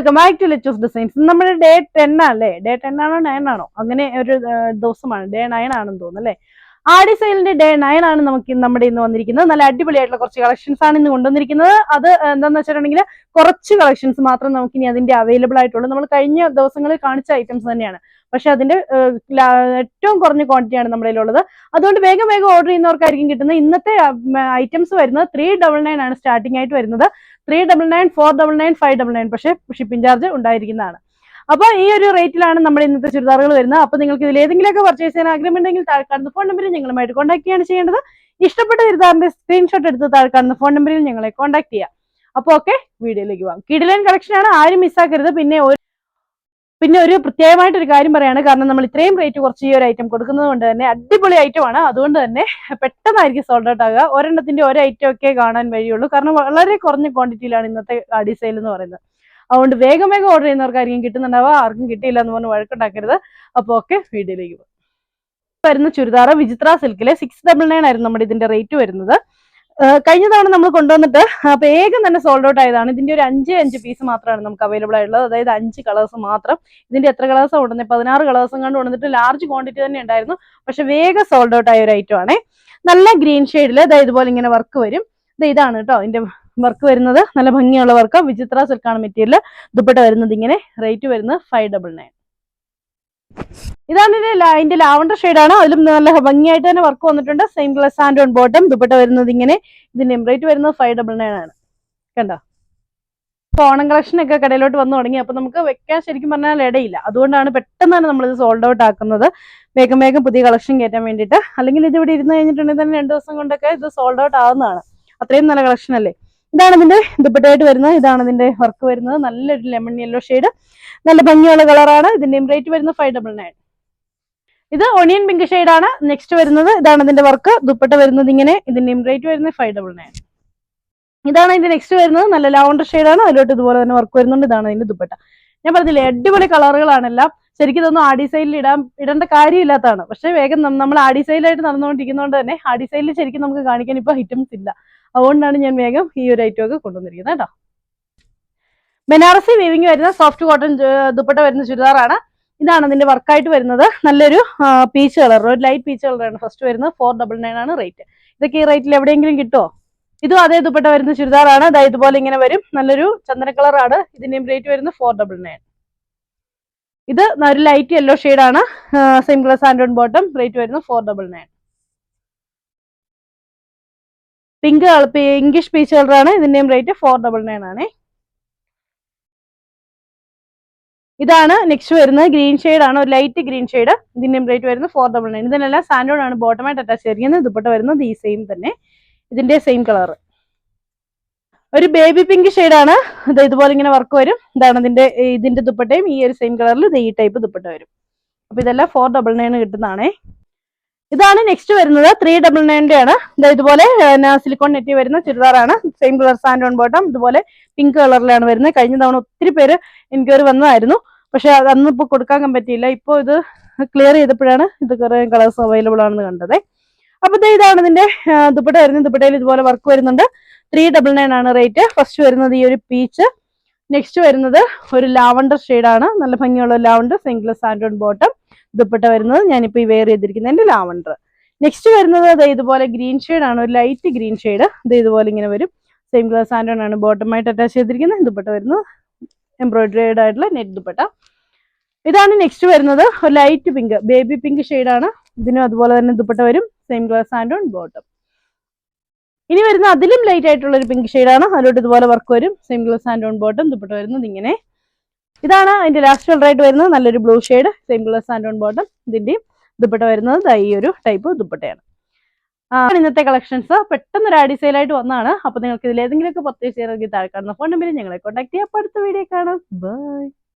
Welcome back to let's designs നമ്മുടെ day ten അല്ലേ? Day ten ആണോ നയൻ ആണോ? അങ്ങനെ ഒരു ദിവസമാണ്. ഡേ നയൻ ആണെന്ന് തോന്നുന്നു അല്ലേ? ആടി സെയിലിന്റെ ഡേ നയൻ ആണ് നമുക്ക് നമ്മുടെ ഇന്ന് വന്നിരിക്കുന്നത്. നല്ല അടിപൊളിയായിട്ടുള്ള കുറച്ച് കളക്ഷൻസ് ആണ് ഇന്ന് കൊണ്ടുവന്നിരിക്കുന്നത്. അത് എന്താന്ന് വെച്ചിട്ടുണ്ടെങ്കിൽ കുറച്ച് കളക്ഷൻസ് മാത്രം നമുക്ക് ഇനി അതിന്റെ അവൈലബിൾ ആയിട്ടുള്ളൂ. നമ്മൾ കഴിഞ്ഞ ദിവസങ്ങളിൽ കാണിച്ച ഐറ്റംസ് തന്നെയാണ്. പക്ഷെ അതിന്റെ ഏറ്റവും കുറഞ്ഞ ക്വാണ്ടിറ്റി ആണ് നമ്മുടെ കയ്യിലുള്ളത്. അതുകൊണ്ട് വേഗം വേഗം ഓർഡർ ചെയ്യുന്നവർക്കായിരിക്കും കിട്ടുന്നത്. ഇന്നത്തെ ഐറ്റംസ് വരുന്നത് ത്രീ ഡബിൾ നയൻ ആണ് സ്റ്റാർട്ടിംഗ് ആയിട്ട് വരുന്നത്. Three double nine four double nine five double nine പക്ഷേ ഷിപ്പിംഗ് ചാർജ് ഉണ്ടായിരിക്കുന്നതാണ്. അപ്പോൾ ഈ ഒരു റേറ്റിലാണ് നമ്മുടെ ഇന്നത്തെ ചുരിദാറുകൾ വരുന്നത്. അപ്പോൾ നിങ്ങൾക്ക് ഇതിൽ ഏതെങ്കിലുമൊക്കെ പർച്ചേസ് ചെയ്യാൻ ആഗ്രഹമുണ്ടെങ്കിൽ താഴെ കാണുന്ന ഫോൺ നമ്പറിൽ ഞങ്ങളുമായിട്ട് കോൺടാക്ട് ചെയ്യാണ് ചെയ്യേണ്ടത്. ഇഷ്ടപ്പെട്ട ചുരിദാറിന്റെ സ്ക്രീൻഷോട്ട് എടുത്ത് താഴെ കാണുന്ന ഫോൺ നമ്പറിൽ ഞങ്ങളെ കോൺടാക്ട് ചെയ്യാം. അപ്പോൾ ഓക്കെ വീഡിയോയിലേക്ക് പോകാം. കിഡിലൈൻ കളക്ഷൻ ആണ്. ആരും മിസ്സാക്കരുത് പിന്നെ ഒരു പിന്നെ ഒരു പ്രത്യേകമായിട്ട് ഒരു കാര്യം പറയാണ്. കാരണം നമ്മൾ ഇത്രയും റേറ്റ് കുറച്ച് ഈ ഒരു ഐറ്റം കൊടുക്കുന്നത് കൊണ്ട് തന്നെ അടിപൊളി ഐറ്റം ആണ്. അതുകൊണ്ട് തന്നെ പെട്ടെന്നായിരിക്കും സോൾഡ് ഔട്ട് ആകുക. ഒരെണ്ണത്തിന്റെ ഒരു ഐറ്റം ഒക്കെ കാണാൻ വഴിയുള്ളൂ. കാരണം വളരെ കുറഞ്ഞ ക്വാണ്ടിറ്റിയിലാണ് ഇന്നത്തെ സെയിൽ എന്ന് പറയുന്നത്. അതുകൊണ്ട് വേഗം വേഗം ഓർഡർ ചെയ്യുന്നവർക്കായിരിക്കും കിട്ടുന്നുണ്ടാവുക. ആർക്കും കിട്ടിയില്ല എന്ന് പറഞ്ഞ് വഴക്കുണ്ടാക്കരുത്. അപ്പോൾ ഓക്കെ വീഡിയോയിലേക്ക് പോകും വരുന്ന ചുരിദാർ വിചിത്ര സിൽക്കിലെ സിക്സ് ഡബിൾ നയൻ ആയിരുന്നു നമ്മുടെ ഇതിന്റെ റേറ്റ് വരുന്നത്. കഴിഞ്ഞ തവണ നമ്മൾ കൊണ്ടുവന്നിട്ട് വേഗം തന്നെ സോൾഡ് ഔട്ട് ആയതാണ്. ഇതിന്റെ ഒരു അഞ്ച് അഞ്ച് പീസ് മാത്രമാണ് നമുക്ക് അവൈലബിൾ ആയിട്ടുള്ളത്. അതായത് അഞ്ച് കളേഴ്സ് മാത്രം. ഇതിന്റെ എത്ര കളേഴ്സ് ഉണ്ടെന്ന് പതിനാറ് കളേഴ്സും കണ്ട് കൊണ്ടുവന്നിട്ട് ലാർജ് ക്വാണ്ടിറ്റി തന്നെ ഉണ്ടായിരുന്നു. പക്ഷെ വേഗം സോൾഡ് ഔട്ട് ആയ ഒരു ഐറ്റം ആണ്. നല്ല ഗ്രീൻ ഷെയ്ഡിൽ അതായത് ഇതുപോലെ ഇങ്ങനെ വർക്ക് വരും. ഇത് ഇതാണ് കേട്ടോ ഇതിന്റെ വർക്ക് വരുന്നത്. നല്ല ഭംഗിയുള്ള വർക്ക് വിചിത്ര സിൽക്കാണ് മെറ്റീരിയൽ ദുപ്പട്ട വരുന്നത് ഇങ്ങനെ. റേറ്റ് വരുന്നത് ഫൈവ് ഡബിൾ നയൻ ഇതാണ് ഇതിന്റെ ലാവണ്ടർ ആണ്. അതിലും നല്ല ഭംഗിയായിട്ട് തന്നെ വർക്ക് വന്നിട്ടുണ്ട്. Same colour and on bottom dupatta വരുന്നത് ഇങ്ങനെ. ഇതിന്റെ റേറ്റ് വരുന്നത് ഫൈവ് ഡബിൾ നയൻ ആണ്. കണ്ടോ? ഓണം കളക്ഷൻ ഒക്കെ കടയിലോട്ട് വന്നു തുടങ്ങി. അപ്പൊ നമുക്ക് വെക്കാൻ ശരിക്കും പറഞ്ഞാൽ ഇടയില്ല. അതുകൊണ്ടാണ് പെട്ടെന്നാണ് നമ്മൾ ഇത് സോൾഡ് ഔട്ട് ആക്കുന്നത്. വേഗം വേഗം പുതിയ കളക്ഷൻ കയറ്റാൻ വേണ്ടിയിട്ട്. അല്ലെങ്കിൽ ഇത് ഇവിടെ ഇരുന്ന് കഴിഞ്ഞിട്ടുണ്ടെങ്കിൽ തന്നെ രണ്ട് ദിവസം കൊണ്ടൊക്കെ ഇത് സോൾഡ് ഔട്ട് ആവുന്നതാണ്. അത്രയും നല്ല കളക്ഷൻ അല്ലേ? ഇതാണ് ഇതിന്റെ ദുപ്പട്ടയായിട്ട് വരുന്നത്. ഇതാണ് ഇതിന്റെ വർക്ക് വരുന്നത്. നല്ലൊരു ലെമൺ യെല്ലോ ഷെയ്ഡ് നല്ല ഭംഗിയുള്ള കളറാണ് ഇതിന്റെ റേറ്റ് വരുന്നത് ഫൈവ് ഡബിൾ നയൻ ഇത് ഒണിയൻ പിങ്ക് ആണ്. നെക്സ്റ്റ് വരുന്നത് ഇതാണ് ഇതിന്റെ വർക്ക് ദുപ്പട്ട വരുന്നത് ഇങ്ങനെ. ഇതിന്റെ റേറ്റ് വരുന്നത് ഫൈവ് ഡബിൾ നയൻ ഇതാണ് ഇതിന്റെ നെക്സ്റ്റ് വരുന്നത്. നല്ല ലാവണ്ടർ ആണ്. അതിലോട്ട് ഇതുപോലെ തന്നെ വർക്ക് വരുന്നുണ്ട്. ഇതാണ് ഇതിന്റെ ദുപ്പട്ട. ഞാൻ പറഞ്ഞില്ലേ അടിപൊളി കളറുകളാണെല്ലാം ശരിക്കും ഇതൊന്നും ആ ഡിസൈനിൽ ഇടാൻ ഇടേണ്ട കാര്യമില്ലാത്തതാണ്. പക്ഷെ വേഗം നമ്മൾ ആ ഡിസൈനിലായിട്ട് നടന്നുകൊണ്ടിരിക്കുന്നതുകൊണ്ട് തന്നെ ആ ഡിസൈനിൽ ശരിക്കും നമുക്ക് കാണിക്കാൻ ഇപ്പൊ ഐറ്റംസ് ഇല്ല. അതുകൊണ്ടാണ് ഞാൻ വേഗം ഈ ഒരു ഐറ്റം ഒക്കെ കൊണ്ടുവന്നിരിക്കുന്നത് കേട്ടോ. ബനാറസി വീവിങ് വരുന്ന സോഫ്റ്റ് കോട്ടൺ ദുപ്പട്ട വരുന്ന ചുരിദാറാണ്. ഇതാണ് അതിന്റെ വർക്കായിട്ട് വരുന്നത്. നല്ലൊരു പീച്ച് കളർ ഒരു ലൈറ്റ് പീച്ച് കളറാണ് ഫസ്റ്റ് വരുന്നത്. ഫോർ ഡബിൾ നയൻ ആണ് റേറ്റ് ഇതൊക്കെ ഈ റേറ്റിൽ എവിടെയെങ്കിലും കിട്ടുമോ ഇതും അതേ ദുപ്പട്ട വരുന്ന ചുരിദാറാണ്. അതായത് ഇതുപോലെ ഇങ്ങനെ വരും. നല്ലൊരു ചന്ദന കളറാണ്. ഇതിന്റെയും റേറ്റ് വരുന്നത് ഫോർ ഡബിൾ നയൻ ഇത് ഒരു ലൈറ്റ് യെല്ലോ ആണ്. Same colour sand bottom rate വരുന്നത് four double nine pink English peach കളറാണ് ഇതിന്റെയും റേറ്റ് ഫോർ ഡബിൾ നയൻ ആണ് ഇതാണ് നെക്സ്റ്റ് വരുന്നത്. ഗ്രീൻ ഷെയ്ഡ് ആണ്. ഒരു ലൈറ്റ് ഗ്രീൻ ഷെയ്ഡ് ഇതിന്റെയും റേറ്റ് വരുന്നത് ഫോർ ഡബിൾ നയൻ ഇതിനെല്ലാം സാൻഡോൺ ആണ് ബോട്ടമായിട്ട് അറ്റാച്ച് ചെയ്തിരിക്കുന്നത്. ദുപ്പട്ട വരുന്നത് ഈ സെയിം തന്നെ. ഇതിന്റെ സെയിം കളർ ഒരു ബേബി പിങ്ക് ആണ്. ഇത് ഇതുപോലെ ഇങ്ങനെ വർക്ക് വരും. ഇതാണ് ഇതിന്റെ ഇതിന്റെ ദുപ്പട്ടയും ഈ ഒരു സെയിം കളറിൽ ഇത് ഈ ടൈപ്പ് ദുപ്പട്ട വരും. അപ്പൊ ഇതെല്ലാം ഫോർ ഡബിൾ നയൻ കിട്ടുന്നതാണേ. ഇതാണ് നെക്സ്റ്റ് വരുന്നത്. ത്രീ ഡബിൾ നയന്റെ ആണ്. ഇത് ഇതുപോലെ സിലിക്കോൺ നെറ്റി വരുന്ന ചുരിദാറാണ് same colour sand on bottom ഇതുപോലെ പിങ്ക് കളറിലാണ് വരുന്നത്. കഴിഞ്ഞ തവണ ഒത്തിരി പേര് എൻക്വയറി വന്നതായിരുന്നു. പക്ഷെ അന്ന് ഇപ്പോൾ കൊടുക്കാൻ പറ്റിയില്ല. ഇപ്പോൾ ഇത് ക്ലിയർ ചെയ്തപ്പോഴാണ് ഇത് കുറേ കളേഴ്സ് അവൈലബിൾ ആണെന്ന് കണ്ടത്. അപ്പൊ ഇതാണ് ഇതിന്റെ ദുപ്പട്ട വരുന്നത്. ദുപ്പട്ടയിൽ ഇതുപോലെ വർക്ക് വരുന്നുണ്ട്. ത്രീ ഡബിൾ നയൻ ആണ് റേറ്റ് ഫസ്റ്റ് വരുന്നത് ഈ ഒരു പീച്ച് നെക്സ്റ്റ് വരുന്നത് ഒരു ലാവണ്ടർ ആണ്. നല്ല ഭംഗിയുള്ള lavender single sand bottom dupatta വരുന്നത് ഞാനിപ്പോൾ ഈ വെയർ ചെയ്തിരിക്കുന്നതിന്റെ ലാവണ്ടർ നെക്സ്റ്റ് വരുന്നത് അത് ഇതുപോലെ ഗ്രീൻ ആണ്. ഒരു ലൈറ്റ് ഗ്രീൻ ഷെയ്ഡ് ഇത് ഇതുപോലെ ഇങ്ങനെ വരും. സെയിം കളർ സാൻഡോൺ ആണ് ബോട്ടമായിട്ട് അറ്റാച്ച് ചെയ്തിരിക്കുന്നത്. ദുപ്പട്ട വരുന്നത് എംബ്രോയിഡറിഡ് ആയിട്ടുള്ള നെറ്റ് ദുപ്പട്ട. ഇതാണ് നെക്സ്റ്റ് വരുന്നത്. ഒരു ലൈറ്റ് പിങ്ക് ബേബി പിങ്ക് ആണ്. ഇതിനും അതുപോലെ തന്നെ ദുപ്പട്ട വരും. Same glass and on bottom ഇനി വരുന്ന അതിലും ലൈറ്റ് ആയിട്ടുള്ള ഒരു പിങ്ക് ആണ്. അതിലോട്ട് ഇതുപോലെ വർക്ക് വരും. Same glass and on bottom dupatta വരുന്നത് ഇങ്ങനെ. ഇതാണ് അതിന്റെ ലാസ്റ്റ് കളറായിട്ട് വരുന്നത്. നല്ലൊരു blue shade same glass and on bottom ഇതിന്റെയും dupatta വരുന്നത് ഈ ഒരു ടൈപ്പ് ദുപ്പട്ടയാണ്. ഇന്നത്തെ കളക്ഷൻസ് പെട്ടെന്ന് ഒരു ആഡി സെയിലായിട്ട് വന്നാണ് അപ്പൊ നിങ്ങൾക്ക് ഇതിൽ ഏതെങ്കിലുമൊക്കെ പർച്ചേസ് ചെയ്യണമെങ്കിൽ താഴെ കാണുന്ന ഫോൺ നമ്പറിൽ ഞങ്ങളെ കോൺടാക്ട് ചെയ്യാം. അടുത്ത വീഡിയോ കാണാം. ബൈ